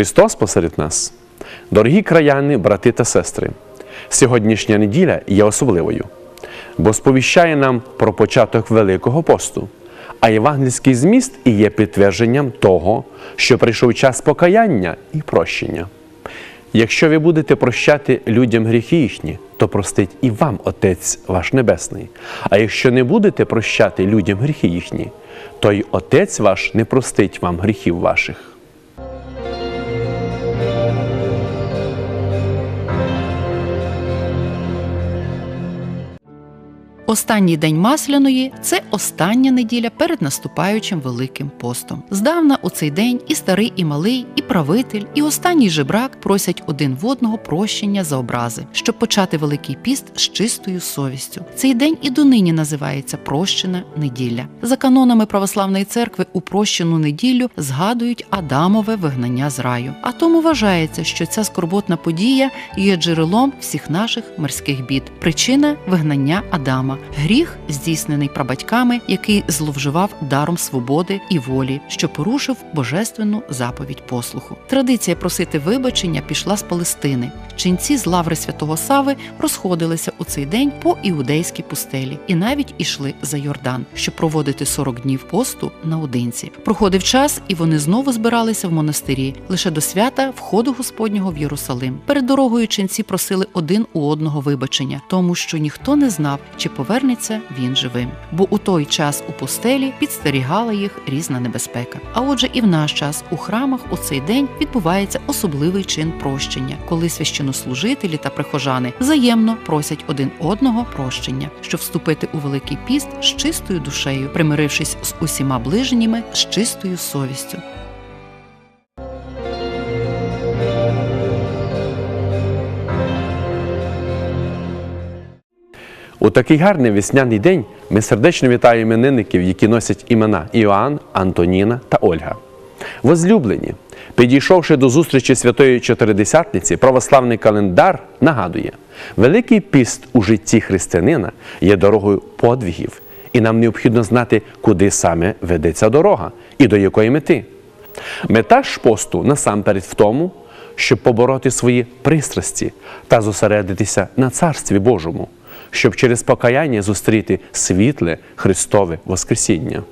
Христос посеред нас. Дорогі краяни, брати та сестри, сьогоднішня неділя є особливою, бо сповіщає нам про початок Великого посту, а євангельський зміст і є підтвердженням того, що прийшов час покаяння і прощення. Якщо ви будете прощати людям гріхи їхні, то простить і вам Отець ваш Небесний. А якщо не будете прощати людям гріхи їхні, то й Отець ваш не простить вам гріхів ваших. Останній день Масляної це остання неділя перед наступаючим Великим постом. Здавна у цей день і старий, і малий, і правитель, і останній жебрак просять один в одного прощення за образи, щоб почати Великий піст з чистою совістю. Цей день і донині називається прощена неділя. За канонами православної церкви у прощену неділю згадують Адамове вигнання з раю. А тому вважається, що ця скорботна подія є джерелом всіх наших морських бід. Причина вигнання Адама, гріх, здійснений прабатьками, який зловживав даром свободи і волі, що порушив божественну заповідь послуху. Традиція просити вибачення пішла з Палестини. Ченці з лаври святого Сави розходилися у цей день по іудейській пустелі і навіть ішли за Йордан, щоб проводити 40 днів посту наодинці. Проходив час, і вони знову збиралися в монастирі лише до свята входу Господнього в Єрусалим. Перед дорогою ченці просили один у одного вибачення, тому що ніхто не знав, чи повернеться він живим. Бо у той час у пустелі підстерігала їх різна небезпека. А отже, і в наш час у храмах у цей день відбувається особливий чин прощення, коли священнослужителі та прихожани взаємно просять один одного прощення, щоб вступити у великий піст з чистою душею, примирившись з усіма ближніми з чистою совістю. У такий гарний весняний день ми сердечно вітаємо іменинників, які носять імена Іоанн, Антоніна та Ольга. Возлюблені, підійшовши до зустрічі Святої Чотиридесятниці, православний календар нагадує, Великий піст у житті християнина є дорогою подвігів, і нам необхідно знати, куди саме ведеться дорога і до якої мети. Мета ж посту насамперед в тому, щоб побороти свої пристрасті та зосередитися на Царстві Божому, щоб через покаяння зустріти світле Христове Воскресіння.